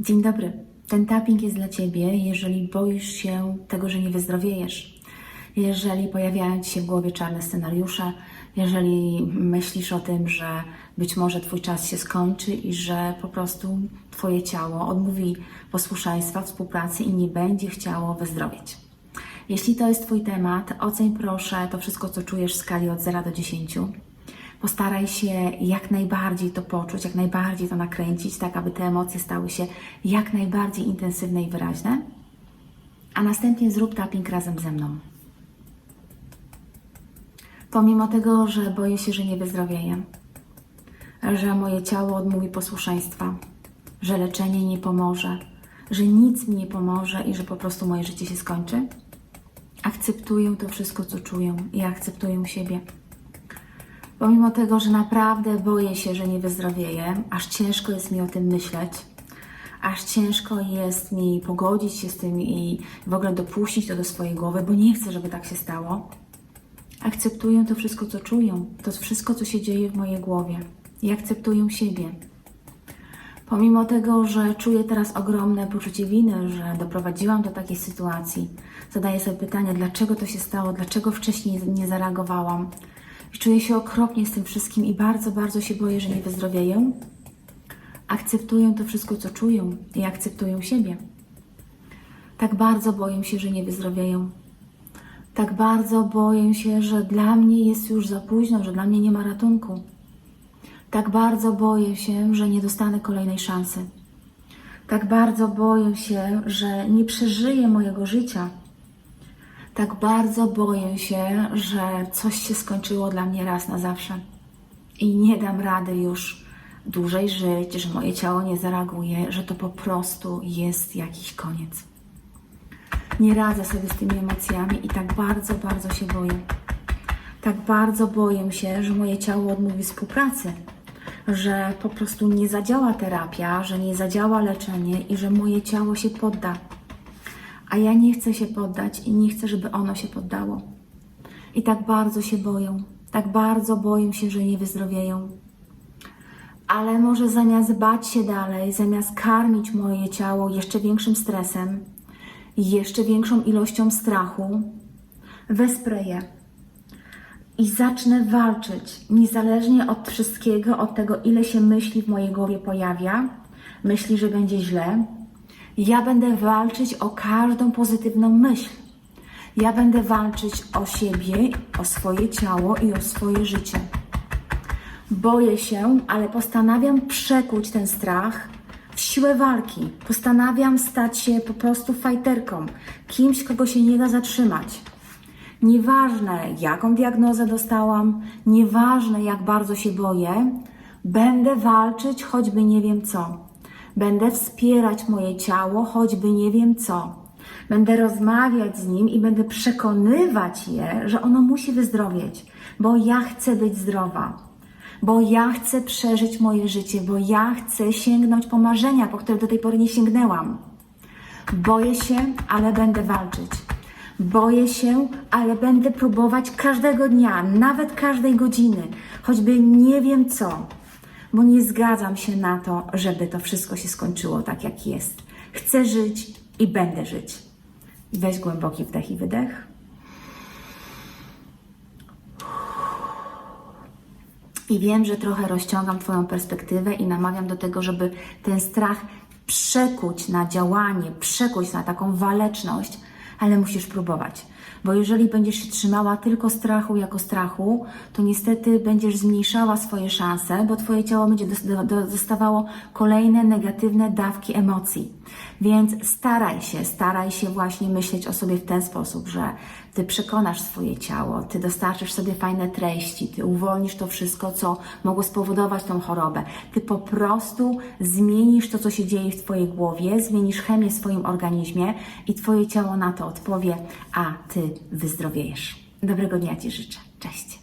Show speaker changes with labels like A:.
A: Dzień dobry. Ten tapping jest dla Ciebie, jeżeli boisz się tego, że nie wyzdrowiejesz. Jeżeli pojawiają Ci się w głowie czarne scenariusze, jeżeli myślisz o tym, że być może Twój czas się skończy i że po prostu Twoje ciało odmówi posłuszeństwa, współpracy i nie będzie chciało wyzdrowieć. Jeśli to jest Twój temat, oceń proszę to wszystko, co czujesz w skali od 0 do 10. Postaraj się jak najbardziej to poczuć, jak najbardziej to nakręcić, tak aby te emocje stały się jak najbardziej intensywne i wyraźne. A następnie zrób tapping razem ze mną. Pomimo tego, że boję się, że nie wyzdrowieję, że moje ciało odmówi posłuszeństwa, że leczenie nie pomoże, że nic mi nie pomoże i że po prostu moje życie się skończy, akceptuję to wszystko, co czuję i akceptuję siebie. Pomimo tego, że naprawdę boję się, że nie wyzdrowieję, aż ciężko jest mi o tym myśleć, aż ciężko jest mi pogodzić się z tym i w ogóle dopuścić to do swojej głowy, bo nie chcę, żeby tak się stało. Akceptuję to wszystko, co czuję, to wszystko, co się dzieje w mojej głowie i akceptuję siebie. Pomimo tego, że czuję teraz ogromne poczucie winy, że doprowadziłam do takiej sytuacji, zadaję sobie pytanie, dlaczego to się stało, dlaczego wcześniej nie zareagowałam. Czuję się okropnie z tym wszystkim i bardzo, bardzo się boję, że nie wyzdrowieję. Akceptuję to wszystko, co czuję i akceptuję siebie. Tak bardzo boję się, że nie wyzdrowieję. Tak bardzo boję się, że dla mnie jest już za późno, że dla mnie nie ma ratunku. Tak bardzo boję się, że nie dostanę kolejnej szansy. Tak bardzo boję się, że nie przeżyję mojego życia. Tak bardzo boję się, że coś się skończyło dla mnie raz na zawsze i nie dam rady już dłużej żyć, że moje ciało nie zareaguje, że to po prostu jest jakiś koniec. Nie radzę sobie z tymi emocjami i tak bardzo, bardzo się boję. Tak bardzo boję się, że moje ciało odmówi współpracy, że po prostu nie zadziała terapia, że nie zadziała leczenie i że moje ciało się podda. A ja nie chcę się poddać i nie chcę, żeby ono się poddało. I tak bardzo się boję, tak bardzo boję się, że nie wyzdrowieją. Ale może zamiast bać się dalej, zamiast karmić moje ciało jeszcze większym stresem, jeszcze większą ilością strachu, wesprę je i zacznę walczyć, niezależnie od wszystkiego, od tego, ile się myśli w mojej głowie pojawia, myśli, że będzie źle. Ja będę walczyć o każdą pozytywną myśl. Ja będę walczyć o siebie, o swoje ciało i o swoje życie. Boję się, ale postanawiam przekuć ten strach w siłę walki. Postanawiam stać się po prostu fajterką, kimś, kogo się nie da zatrzymać. Nieważne, jaką diagnozę dostałam, nieważne, jak bardzo się boję, będę walczyć, choćby nie wiem co. Będę wspierać moje ciało, choćby nie wiem co. Będę rozmawiać z nim i będę przekonywać je, że ono musi wyzdrowieć, bo ja chcę być zdrowa bo ja chcę przeżyć moje życie, bo ja chcę sięgnąć po marzenia, po które do tej pory nie sięgnęłam. Boję się, ale będę walczyć. Boję się, ale będę próbować każdego dnia, nawet każdej godziny, choćby nie wiem co, bo nie zgadzam się na to, żeby to wszystko się skończyło tak, jak jest. Chcę żyć i będę żyć. Weź głęboki wdech i wydech. I wiem, że trochę rozciągam Twoją perspektywę i namawiam do tego, żeby ten strach przekuć na działanie, przekuć na taką waleczność, ale musisz próbować. Bo jeżeli będziesz się trzymała tylko strachu jako strachu, to niestety będziesz zmniejszała swoje szanse, bo Twoje ciało będzie dos- do- dostawało kolejne negatywne dawki emocji. Więc staraj się, staraj się właśnie myśleć o sobie w ten sposób, że Ty przekonasz swoje ciało, Ty dostarczysz sobie fajne treści, Ty uwolnisz to wszystko, co mogło spowodować tą chorobę. Ty po prostu zmienisz to, co się dzieje w Twojej głowie, zmienisz chemię w swoim organizmie i Twoje ciało na to odpowie, a Ty wyzdrowiejesz. Dobrego dnia Ci życzę. Cześć.